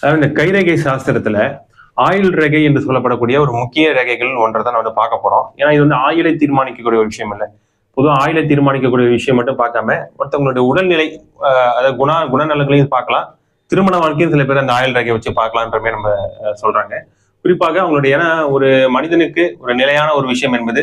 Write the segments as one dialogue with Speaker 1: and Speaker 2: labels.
Speaker 1: அதாவது இந்த கைரேகை சாஸ்திரத்துல ஆயுள் ரேகை என்று சொல்லப்படக்கூடிய ஒரு முக்கிய ரேகைகள் ஒன்றை தான் நம்ம வந்து பார்க்க போறோம். ஏன்னா இது வந்து ஆயுளை தீர்மானிக்கக்கூடிய ஒரு விஷயம் இல்லை. பொதுவாக ஆயுளை தீர்மானிக்கக்கூடிய விஷயம் மட்டும் பார்க்காம ஒருத்தவங்களுடைய உடல்நிலை அதாவது குண குணநலங்களையும் பார்க்கலாம். திருமண வாழ்க்கையும் சில பேர் அந்த ஆயுள் ரேகையை வச்சு பார்க்கலான்ற மாதிரி நம்ம சொல்றாங்க. குறிப்பாக அவங்களுடைய ஏன்னா ஒரு மனிதனுக்கு ஒரு நிலையான ஒரு விஷயம் என்பது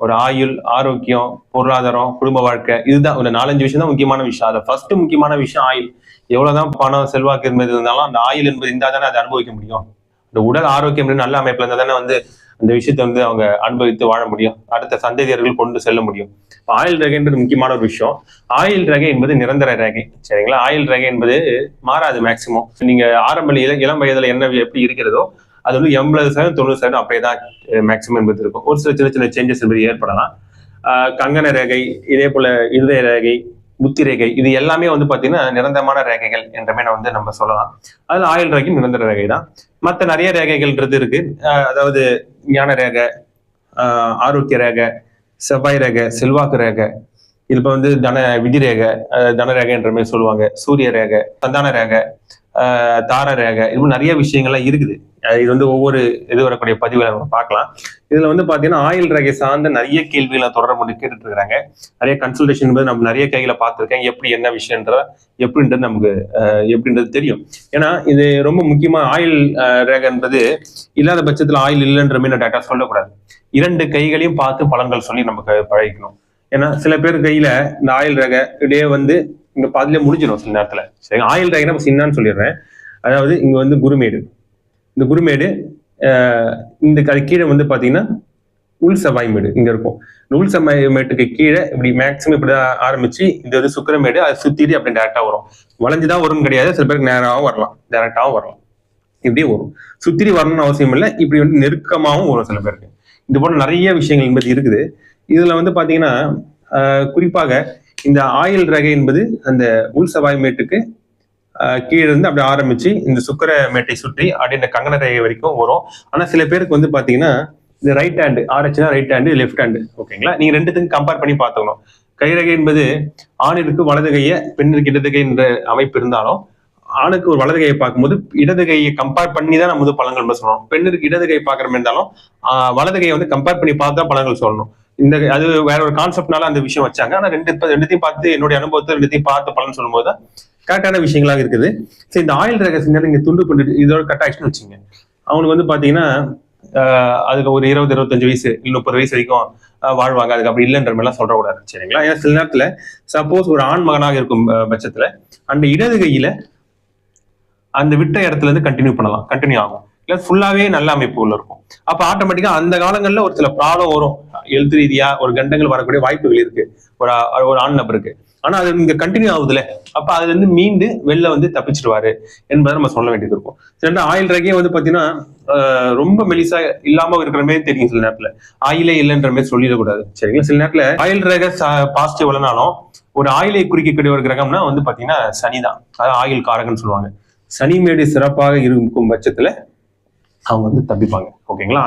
Speaker 1: ஒரு ஆயுள் ஆரோக்கியம் பொருளாதாரம் குடும்ப வாழ்க்கை இதுதான். ஒரு நாலஞ்சு விஷயம் தான் முக்கியமான விஷயம். அதை ஃபர்ஸ்ட் முக்கியமான விஷயம் ஆயுள். எவ்வளவுதான் பணம் செல்வாக்கு என்பது இருந்தாலும் அந்த ஆயுள் என்பது இருந்தால் தானே அதை அனுபவிக்க முடியும். இந்த உடல் ஆரோக்கியம் நல்ல அமைப்புல இருந்தால் தானே வந்து அந்த விஷயத்தை வந்து அவங்க அனுபவித்து வாழ முடியும். அடுத்த சந்ததியர்கள் கொண்டு செல்ல முடியும். ஆயில் ரகைன்றது முக்கியமான ஒரு விஷயம். ஆயில் ரேகை என்பது நிரந்தர ரேகை. சரிங்களா? ஆயில் ரேகை என்பது மாறாது மேக்சிமம் நீங்க ஆரம்ப இள- இளம் வயதுல என்ன எப்படி இருக்கிறதோ அது வந்து எண்பது சதவீதம் தொண்ணூறு சதவீதம் அப்படியே தான் மேக்சிமம் என்பது இருக்கும். ஒரு சில சின்ன சின்ன சேஞ்சஸ் என்பது ஏற்படலாம். கங்கன ரேகை இதே போல இருதய ரேகை புத்தி ரேகை இது எல்லாமே வந்து பாத்தீங்கன்னா நிரந்தரமான ரேகைகள் என்றமே நான் வந்து நம்ம சொல்லலாம். அதுல ஆயுள் ரேகை நிரந்தர ரேகை தான் மற்ற நிறைய ரேகைகள்ன்றது இருக்கு. அதாவது ஞான ரேகை ஆஹ் ஆரோக்கிய ரேகை செவ்வாய் ரேகை செல்வாக்கு ரேகை. இது இப்போ வந்து தன விதி ரேகை தன ரேகைன்ற மாதிரி சொல்லுவாங்க. சூரிய ரேகை சந்தான ரேகை தார ரேகை இது நிறைய விஷயங்கள்லாம் இருக்குது. இது வந்து ஒவ்வொரு இது வரக்கூடிய பதிவுல நம்ம பார்க்கலாம். இதுல வந்து பாத்தீங்கன்னா ஆயுள் ரேகை சார்ந்த நிறைய கேள்விகளை தொடர்பு கேட்டுட்டு இருக்காங்க நிறைய கன்சல்டேஷன் என்பது நம்ம நிறைய கைகளை பார்த்துருக்கேன். எப்படி என்ன விஷயன்ற எப்படின்றது நமக்கு எப்படின்றது தெரியும். ஏன்னா இது ரொம்ப முக்கியமா ஆயில் ரேகைன்றது இல்லாத பட்சத்துல ஆயுள் இல்லைன்ற மாதிரி நான் டேட்டா சொல்லக்கூடாது. இரண்டு கைகளையும் பார்த்து பலன்கள் சொல்லி நமக்கு பழகிக்கணும். ஏன்னா சில பேர் கையில இந்த ஆயில் ரேகை இடையே வந்து இங்க பாதிலே முடிஞ்சிடும் சில நேரத்துல. சரி ஆயுள் ரேகைனா இப்ப சின்னான்னு சொல்லிடுறேன். அதாவது இங்க வந்து குருமேடு. இந்த குருமேடு இந்த கீழே வந்து பாத்தீங்கன்னா உள் செவ்வாய் மேடு இங்க இருக்கும். இந்த உள் செவ்வாய் மேட்டுக்கு கீழே இப்படி மேக்ஸிமம் இப்படிதான் ஆரம்பிச்சு இது வந்து சுக்கிரமேடு அதை சுத்திட்டு அப்படி டேரக்டா வரும். வளைஞ்சுதான் வரும்னு கிடையாது சில பேருக்கு நேராகவும் வரலாம். டேரக்டாவும் வரலாம். இப்படியே வரும். சுத்திரி வரணும்னு அவசியம் இல்லை இப்படி வந்து நெருக்கமாகவும் வரும் சில பேருக்கு. இது போல நிறைய விஷயங்கள் என்பது இருக்குது. இதுல வந்து பாத்தீங்கன்னா குறிப்பாக இந்த ஆயுள் ரகை என்பது அந்த உள் செவ்வாய் மேட்டுக்கு கீழே இருந்து அப்படி ஆரம்பிச்சு இந்த சுக்கர மேட்டை சுற்றி அப்படியே இந்த கங்கண ரகை வரைக்கும் வரும். ஆனா சில பேருக்கு வந்து பாத்தீங்கன்னா இந்த ரைட் ஹேண்டு ஆரச்சுனா ரைட் ஹேண்டு லெஃப்ட் ஹேண்டு ஓகேங்களா நீங்க ரெண்டுத்துக்கும் கம்பேர் பண்ணி பார்த்துக்கணும். கைரகை என்பது ஆணிற்கு வலது கையை பெண்ணிற்கு இடது கை என்ற அமைப்பு இருந்தாலும் ஆணுக்கு ஒரு வலது கையை பார்க்கும்போது இடது கையை கம்பேர் பண்ணி தான் நம்ம வந்து பழங்கள் நம்ம சொல்லணும். பெண்ணிற்கு இடது கை பார்க்குற மாதிரி இருந்தாலும் வலது கையை வந்து கம்பேர் பண்ணி பார்த்து தான் பழங்கள் சொல்லணும். இந்த அது வேற ஒரு கான்செப்ட்னால அந்த விஷயம் வச்சாங்க. ஆனா ரெண்டு ரெண்டுத்தையும் பார்த்து என்னுடைய அனுபவத்தை ரெண்டுத்தையும் பார்த்து பலன் சொல்லும்போது தான் கரெக்டான விஷயங்களா இருக்குது. சரி இந்த ஆயில் ரகசியம் நீங்க துண்டு பண்ணிட்டு இதோட கட் ஆயிடுச்சுன்னு வச்சுங்க அவனுக்கு வந்து பாத்தீங்கன்னா அதுக்கு ஒரு இருபது இருபத்தஞ்சு வயசு இல்லை முப்பது வயசு வரைக்கும் வாழ்வாங்க. அதுக்கு அப்படி இல்லைன்ற மாதிரிலாம் சொல்றக்கூடாது சரிங்களா? ஏன்னா சில நேரத்துல சப்போஸ் ஒரு ஆண் மகனாக இருக்கும் பட்சத்துல அந்த இடது கையில அந்த விட்ட இடத்துல இருந்து கண்டினியூ பண்ணலாம். கண்டினியூ ஆகும். இல்லை ஃபுல்லாவே நல்ல அமைப்புகள் இருக்கும். அப்போ ஆட்டோமேட்டிக்கா அந்த காலங்களில் ஒரு சில ப்ராப்ளம் வரும். எழுத்து ரீதியா ஒரு கண்டங்கள் வரக்கூடிய வாய்ப்புகள் இருக்கு. ஒரு ஒரு ஆண் நபருக்கு. ஆனா அது இங்க கண்டினியூ ஆகுதுல அப்ப அதுல இருந்து மீண்டு வெளில வந்து தப்பிச்சிடுவாரு என்பதை நம்ம சொல்ல வேண்டியது இருக்கும். சில ஆயில் ரகையே வந்து பாத்தீங்கன்னா ரொம்ப மெலிசா இல்லாம இருக்கிற மாதிரி தெரியும் சில நேரத்துல. ஆயிலே இல்லைன்ற மாதிரி சொல்லிடக்கூடாது. சரிங்களா? சில நேரத்துல ஆயில் ரக பாசிட்டிவ் இல்லைனாலும் ஒரு ஆயிலை குறிக்கக்கூடிய ஒரு கிரகம்னா வந்து பாத்தீங்கன்னா சனிதான். அதாவது ஆயில் காரகன்னு சொல்லுவாங்க. சனி மேடு சிறப்பாக இருக்கும் பட்சத்துல அவங்க வந்து தப்பிப்பாங்க. ஓகேங்களா?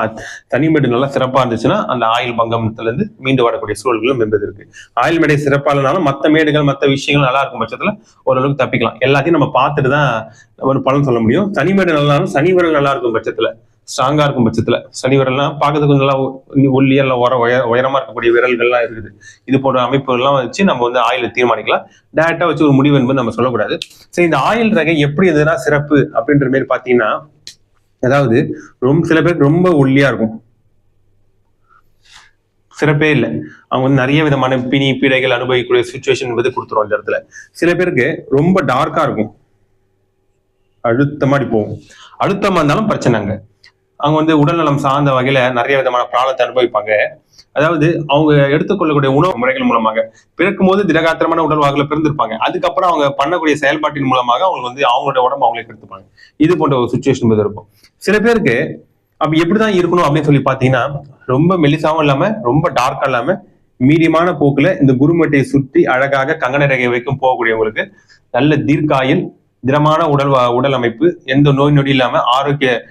Speaker 1: தனிமேடு நல்லா சிறப்பா இருந்துச்சுன்னா அந்த ஆயில் பங்கமத்துல இருந்து மீண்டு வரக்கூடிய சூழல்களும் என்பது இருக்கு. ஆயில் மேடை சிறப்பா இல்லைனாலும் மற்ற மேடுகள் மற்ற விஷயங்கள் நல்லா இருக்கும் பட்சத்துல ஓரளவுக்கு தப்பிக்கலாம். எல்லாத்தையும் நம்ம பார்த்துட்டு தான் ஒரு பலன் சொல்ல முடியும். தனிமேடு நல்லாலும் சனி விரல் நல்லா இருக்கும் பட்சத்துல ஸ்ட்ராங்கா இருக்கும் பட்சத்துல. சனி விரல்லாம் பார்க்கறதுக்கு கொஞ்சம் நல்லா ஒல்லியா நல்லா உர உய உயரமா இருக்கக்கூடிய விரல்கள்லாம் இருக்குது. இது போன்ற அமைப்புகள்லாம் வச்சு நம்ம வந்து ஆயில தீர்மானிக்கலாம். டேரக்டா வச்சு ஒரு முடிவு என்பது நம்ம சொல்லக்கூடாது. சரி இந்த ஆயில் ரகை எப்படி இருந்ததுன்னா சிறப்பு அப்படின்ற மாதிரி பாத்தீங்கன்னா அதாவது ரொம்ப சில பேருக்கு ரொம்ப ஒல்லியா இருக்கும். சிறப்பே இல்லை. அவங்க வந்து நிறைய விதமான பிணி பீடைகள் அனுபவிக்கக்கூடிய சுச்சுவேஷன் என்பது கொடுத்துரும் அந்த இடத்துல. சில பேருக்கு ரொம்ப டார்க்கா இருக்கும். அழுத்தமாடி போகும் அழுத்தமா இருந்தாலும் பிரச்சனைங்க. அவங்க வந்து உடல்நலம் சார்ந்த வகையில நிறைய விதமான பிராணத்தை அனுபவிப்பாங்க. அதாவது அவங்க எடுத்துக்கொள்ளக்கூடிய உணவு முறைகள் மூலமாக பிறக்கும் போது திடகாத்திரமான உடல் வாக்குல பிறந்திருப்பாங்க. அதுக்கப்புறம் அவங்க பண்ணக்கூடிய செயல்பாட்டின் மூலமாக அவங்க வந்து அவங்களோட உடம்பு அவங்களே கெடுத்துப்பாங்க. இது போன்ற ஒரு சுச்சுவேஷன் இருக்கும். சில பேருக்கு அப்ப எப்படிதான் இருக்கணும் அப்படின்னு சொல்லி பாத்தீங்கன்னா ரொம்ப மெலிசாவும் இல்லாம ரொம்ப டார்க்கா இல்லாம மீடியமான போக்குல இந்த குருமட்டையை சுற்றி அழகாக கங்கன ரேகை வைக்கும் போகக்கூடியவங்களுக்கு நல்ல தீர்க்காயில் திடமான உடல் வா- உடல் அமைப்பு எந்த நோய் நொடி இல்லாம ஆரோக்கிய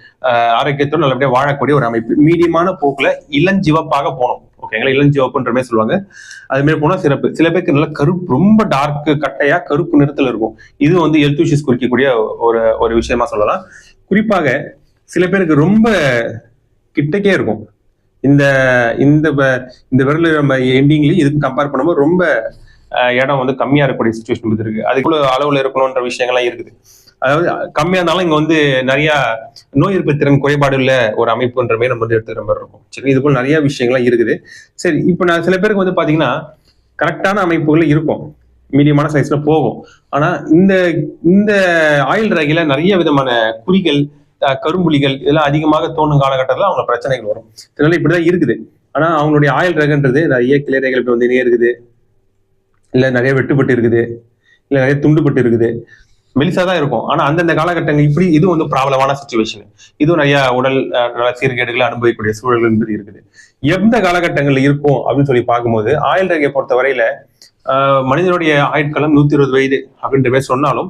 Speaker 1: ஆரோக்கியத்தோடு நல்லபடியாக வாழக்கூடிய ஒரு அமைப்பு. மீடியமான போக்குல இளஞ்சிவப்பாக போனோம் ஓகே ஓகேங்களா இளஞ்சிவப்புன்ற மாதிரி சொல்லுவாங்க. அது மாதிரி போனா சிறப்பு. சில பேருக்கு நல்ல கருப்பு ரொம்ப டார்க் கட்டையா கருப்பு நிறத்துல இருக்கும். இது வந்து எல்தூஷிஸ் குறிக்கக்கூடிய ஒரு ஒரு விஷயமா சொல்லலாம். குறிப்பாக சில பேருக்கு ரொம்ப கிட்டக்கே இருக்கும். இந்த இந்த வ- இந்த விரல் நம்ம எண்டிங்லயும் இதுக்கு கம்பேர் பண்ணும்போது ரொம்ப இடம் வந்து கம்மியா இருக்கக்கூடிய சுச்சுவேஷன் இருக்கு அதுக்குள்ள அளவுல இருக்கணும்ன்ற விஷயங்கள்லாம் இருக்குது. அதாவது கம்மியா இருந்தாலும் இங்க வந்து நிறைய நோய் எதிர்ப்பு திறன் குறைபாடு உள்ள ஒரு அமைப்புன்ற மாதிரி நம்ம வந்து எடுத்துக்கிற மாதிரி இருக்கும். சரி இது போல நிறைய விஷயங்கள்லாம் இருக்குது. சரி இப்போ நான் சில பேருக்கு வந்து பாத்தீங்கன்னா கரெக்டான அமைப்புகள் இருக்கும். மீடியமான சைஸ்ல போகும். ஆனா இந்த இந்த ஆயில் ரகையில நிறைய விதமான குறிகள் கரும்புலிகள் இதெல்லாம் அதிகமாக தோணும் காலகட்டத்தில் அவங்க பிரச்சனைகள் வரும். இதனால இப்படிதான் இருக்குது. ஆனா அவங்களுடைய ஆயில் ரகன்றது நிறைய கிளை ரகைகள் வந்து இருக்குது. இல்லை நிறைய வெட்டுப்பட்டு இருக்குது இல்லை நிறைய துண்டுபட்டு இருக்குது மெலிசா தான் இருக்கும். ஆனா அந்தந்த காலகட்டங்கள் இப்படி இது வந்து ப்ராப்ளமான சுச்சுவேஷன் இதுவும் நிறைய உடல் சீர்கேடுகளை அனுபவிக்கக்கூடிய சூழல் என்பது இருக்குது. எந்த காலகட்டங்கள்ல இருக்கும் அப்படின்னு சொல்லி பார்க்கும்போது ஆயுள் ரகையை பொறுத்த வரையில மனிதனுடைய ஆயுட்காலம் நூத்தி இருபது வயது அப்படின்ற மாதிரி சொன்னாலும்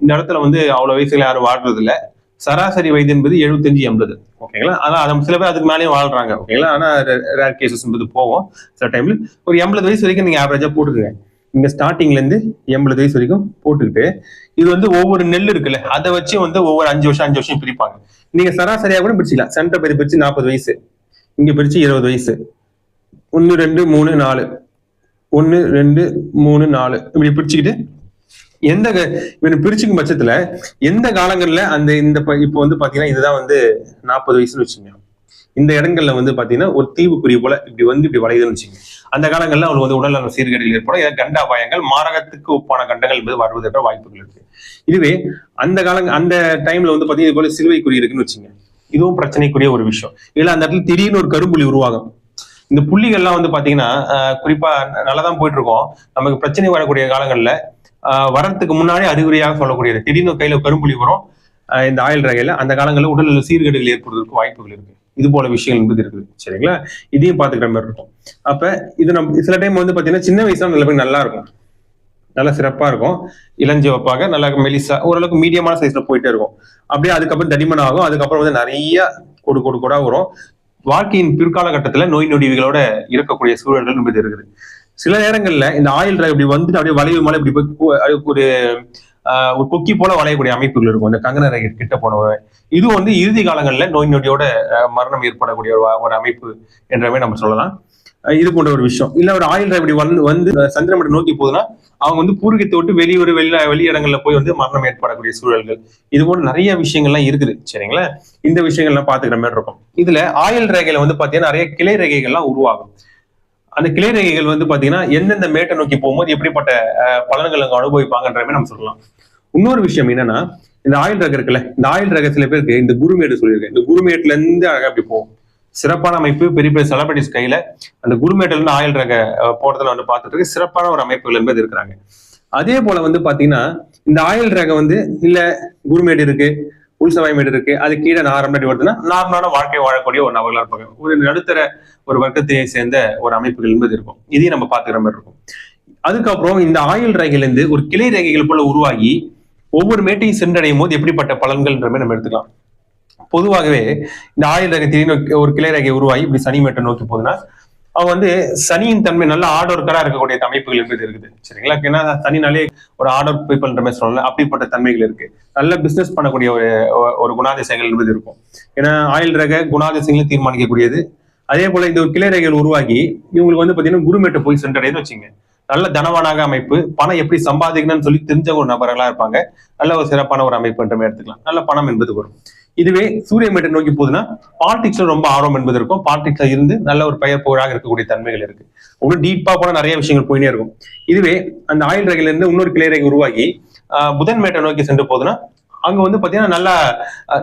Speaker 1: இந்த இடத்துல வந்து அவ்வளவு வயசுல யாரும் வாழ்றது இல்ல சராசரி வயது என்பது எழுபத்தஞ்சு எண்பது. ஓகேங்களா ஆனா அது சில பேர் அதுக்கு மேலேயும் வாழ்றாங்க. ஓகேங்களா ஆனா ரேர் கேசஸ் என்பது போவோம் சில டைம்ல ஒரு எண்பது வயசு வரைக்கும் நீங்க ஆவரேஜா போட்டுக்கோங்க. இங்க ஸ்டார்டிங்ல இருந்து எண்பது வயசு வரைக்கும் போட்டுக்கிட்டு இது வந்து ஒவ்வொரு நெல் இருக்குல்ல அதை வச்சு வந்து ஒவ்வொரு அஞ்சு வருஷம் அஞ்சு வருஷம் பிரிப்பாங்க. நீங்க சராசரியா கூட பிரிச்சுக்கலாம். சென்டர் பயிர் பிரிச்சு நாற்பது வயசு. இங்க பிரிச்சு இருபது வயசு. ஒன்னு ரெண்டு மூணு நாலு. ஒன்னு ரெண்டு மூணு நாலு. இப்படி பிரிச்சுக்கிட்டு எந்த க- பிரிச்சுக்கும் பட்சத்துல எந்த காலங்கள்ல அந்த இந்த ப- இப்போ வந்து பாத்தீங்கன்னா இதுதான் வந்து நாற்பது வயசுன்னு வச்சுக்கோங்க. இந்த இடங்கள்ல வந்து பாத்தீங்கன்னா ஒரு தீவுக்குறி போல இப்படி வந்து இப்படி வளையுதுன்னு வச்சுக்கோங்க. அந்த காலங்கள்ல அவங்களுக்கு வந்து உடல்நல சீர்கேடுகள் ஏற்படும் ஏதாவது கண்ட அபாயங்கள் மாரகத்துக்கு ஒப்பான கண்டங்கள் என்பது வருவதற்கு வாய்ப்புகள் இருக்கு. இதுவே அந்த கால அந்த டைம்ல வந்து பாத்தீங்கன்னா இது போல சிலுவை குறி இருக்குன்னு வச்சுங்க. இதுவும் பிரச்சனைக்குரிய ஒரு விஷயம். இல்ல அந்த இடத்துல திடீர்னு ஒரு கரும்புலி உருவாகும். இந்த புள்ளிகள்லாம் வந்து பாத்தீங்கன்னா குறிப்பா நல்லா தான் போயிட்டு இருக்கோம் நமக்கு பிரச்சனை வரக்கூடிய காலங்கள்ல ஆஹ், வரத்துக்கு முன்னாடி அறிகுறியாக சொல்லக்கூடியது. திடீர்னு கையில கரும்புலி வரும். இந்த ஆயில் ரகையில அந்த காலங்களில் உடல் சீர்கேடுகள் ஏற்படுவதற்கு வாய்ப்புகள் இருக்கு. இது போல விஷயங்கள் என்பது இருக்குது. சரிங்களா? இதையும் பாத்துக்கிற மாதிரி இருக்கும். அப்ப இது நம்ம சில டைம் வந்து பாத்தீங்கன்னா சின்ன வயசுல நல்ல பேர் நல்லா இருக்கும். நல்லா சிறப்பா இருக்கும். இளஞ்சிவப்பாக நல்லா மெலிசா ஓரளவுக்கு மீடியமான சைஸ்ல போயிட்டே இருக்கும். அப்படியே அதுக்கப்புறம் தடிமன் ஆகும். அதுக்கப்புறம் வந்து நிறைய கொடு கொடு கூட வரும். வாழ்க்கையின் பிற்கால கட்டத்துல நோய் நொடிகளோட இருக்கக்கூடிய சூழல்கள் என்பது இருக்குது. சில நேரங்கள்ல இந்த ஆயில் ட்ரை இப்படி வந்துட்டு அப்படியே வளைவு மேலே இப்படி போய் ஒரு ஒரு கொக்கி போல வளையக்கூடிய அமைப்புகள் இருக்கும். இந்த கங்கனரை கிட்ட போனவ. இது வந்து இறுதி காலங்கள்ல நோய் நொடியோட மரணம் ஏற்படக்கூடிய ஒரு ஒரு அமைப்பு என்றவே நம்ம சொல்லலாம். இது போன்ற ஒரு விஷயம். இல்ல ஒரு ஆயில் இப்படி வந்து வந்து சந்திரமண்டை நோக்கி போகுதுன்னா அவங்க வந்து பூர்வீகத்தை விட்டு வெளியூர் வெளி வெளியிடங்கள்ல போய் வந்து மரணம் ஏற்படக்கூடிய சூழல்கள். இது போல நிறைய விஷயங்கள்லாம் இருக்குது சரிங்களா? இந்த விஷயங்கள்லாம் பாத்துக்கிற மாதிரி இருக்கும். இதுல ஆயில் ரேகையில வந்து பாத்தீங்கன்னா நிறைய கிளை ரேகைகள்லாம் உருவாகும். அந்த கிளை ரேகைகள் வந்து பாத்தீங்கன்னா எந்தெந்த மேட்டை நோக்கி போகும்போது எப்படிப்பட்ட பலன்கள் அங்க அனுபவிப்பாங்கன்றமே நம்ம சொல்லலாம். இன்னொரு விஷயம் என்னன்னா இந்த ஆயில் ரகம் இருக்குல்ல இந்த ஆயில் ரக சில பேருக்கு இந்த குருமேடு சொல்லியிருக்கேன் இந்த குருமேட்ல இருந்து அழகா அப்படி போகும். சிறப்பான அமைப்பு பெரிய பெரிய செலபிரிட்டிஸ் கையில அந்த குருமேட்ல இருந்து ஆயில் ரக அஹ், போறதுல வந்து பார்த்துட்டு இருக்கு. சிறப்பான ஒரு அமைப்புகள் என்பது இருக்கிறாங்க. அதே போல வந்து பாத்தீங்கன்னா இந்த ஆயில் ரகம் வந்து இல்ல குருமேடு இருக்கு உள்சவாய்மேடு இருக்கு அது கீழே நார்மல் அடி வருதுன்னா நார்மலான வாழ்க்கை வாழக்கூடிய ஒரு நபர்களா இருப்பாங்க. ஒரு நடுத்தர ஒரு வர்க்கத்தை சேர்ந்த ஒரு அமைப்புகள் என்பது இருக்கும். இதையும் நம்ம பாத்துக்கிற மாதிரி இருக்கும். அதுக்கப்புறம் இந்த ஆயுள் ரேகையில இருந்து ஒரு கிளை ரேகைகள் போல உருவாகி ஒவ்வொரு மேட்டையும் சென்றடையும் போது எப்படிப்பட்ட பலன்கள்ன்ற மாதிரி நம்ம எடுத்துக்கலாம். பொதுவாகவே இந்த ஆயுள் ரேகை திடீர்னு ஒரு கிளை ரேகை உருவாகி இப்படி சனி மேட்டை நோக்கி போகுதுன்னா அவங்க வந்து சனியின் தன்மை நல்ல ஆர்டர்க்கரா இருக்கக்கூடிய அமைப்புகள் இருக்குது இருக்குது. சரிங்களா? ஏன்னா சனினாலே ஒரு ஆர்டர் பீப்பிள்ன்ற மாதிரி சொல்லல அப்படிப்பட்ட தன்மைகள் இருக்கு. நல்ல பிசினஸ் பண்ணக்கூடிய ஒரு ஒரு குணாதிசயங்கள் என்பது இருக்கும். ஏன்னா ஆயில் ரக குணாதிசயங்களும் தீர்மானிக்கக்கூடியது. அதே போல இந்த ஒரு கிளை ரகைகள் உருவாகி இவங்களுக்கு வந்து பாத்தீங்கன்னா குருமேட்டு போய் சென்றடையுதுன்னு வச்சுங்க நல்ல தனவானாக அமைப்பு பணம் எப்படி சம்பாதிக்கணும்னு சொல்லி தெரிஞ்ச ஒரு நபர்களா இருப்பாங்க. நல்ல ஒரு சிறப்பான ஒரு அமைப்புன்ற எடுத்துக்கலாம். நல்ல பணம் என்பது வரும். இதுவே சூரிய மேட்டை நோக்கி போகுதுன்னா பாலிடிக்ஸ்ல ரொம்ப ஆர்வம் என்பது இருக்கும். பாலிடிக்ஸ்ல இருந்து நல்ல ஒரு பெயர் புகழாக இருக்கக்கூடிய தன்மைகள் இருக்கு. இன்னும் டீப்பா போன நிறைய விஷயங்கள் போயினே இருக்கும். இதுவே அந்த ஆயில் ரகையில இருந்து இன்னொரு கிளை ரகை உருவாகி புதன் மேட்டை நோக்கி சென்று போகுதுன்னா அங்க வந்து பாத்தீங்கன்னா நல்ல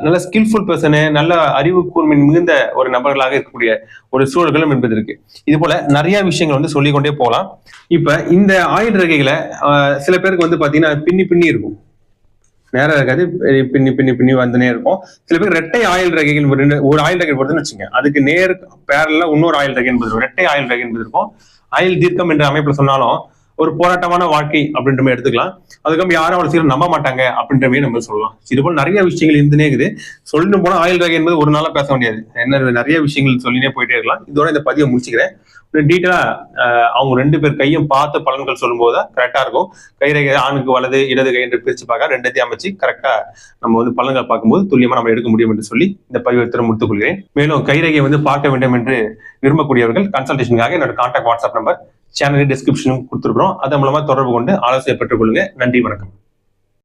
Speaker 1: நல்ல ஸ்கில்ஃபுல் பர்சனு நல்ல அறிவு கூர்மின் மிகுந்த ஒரு நபர்களாக இருக்கக்கூடிய ஒரு சூழல்களும் என்பது இருக்கு. இது போல நிறைய விஷயங்கள் வந்து சொல்லிக்கொண்டே போகலாம். இப்ப இந்த ஆயுள் ரகைகளை சில பேருக்கு வந்து பாத்தீங்கன்னா பின்னி பின்னி இருக்கும். நேரம் இருக்காது. பின்னி பின்னி பின்னி வந்துனே இருக்கும். சில பேர் ரெட்டை ஆயில் ரகைகள் ஒரு ரெண்டு- ஒரு ஆயில் ரகை வருதுன்னு வச்சுங்க. அதுக்கு நேர் பேரல இன்னொரு ஆயில் ரகை என்பது இருக்கும். ரெட்டை ஆயில் ரகை என்பது இருக்கும். ஆயில் தீர்க்கம் என்ற அமைப்புல சொன்னாலும் ஒரு போராட்டமான வாழ்க்கை அப்படின்ற மாதிரி எடுத்துக்கலாம். அதுக்கப்புறம் யாரும் அவ்வளவு சீக்கிரம் நம்ப மாட்டாங்க அப்படின்ற மாதிரி நம்ம சொல்லலாம். இது போல நிறைய விஷயங்கள் இருந்துனே இருக்குது. சொல்லணும் போனா ஆயில் ரகை என்பது ஒரு நாளா பேச முடியாது. என்ன நிறைய விஷயங்கள் சொல்லினே போயிட்டே இருக்கலாம். இதோட இந்த பதிவை முடிச்சுக்கிறேன். டீட்டெயிலா அவங்க ரெண்டு பேர் கையும் பார்த்து பலன்கள் சொல்லும்போது தான் கரெக்டா இருக்கும். கை ஆணுக்கு வலது இடது கை என்று பிரிச்சு பார்க்க ரெண்டத்தையும் அமைச்சு கரெக்டா நம்ம வந்து பலன்கள் பார்க்கும்போது துல்லியமா நம்ம எடுக்க முடியும் என்று சொல்லி இந்த பதிவை முடித்துக் கொள்கிறேன். மேலும் கைரேகையை வந்து பார்க்க வேண்டும் என்று விரும்பக்கூடியவர்கள் கன்சல்டேஷனுக்காக என்னோட கான்டாக்ட் வாட்ஸ்அப் நம்பர் சேனல் டிஸ்கிரிப்ஷனும் கொடுத்துருக்கோம் அதன் மூலமா தொடர்பு கொண்டு ஆலோசனை பெற்றுக் கொள்ளுங்க. நன்றி வணக்கம்.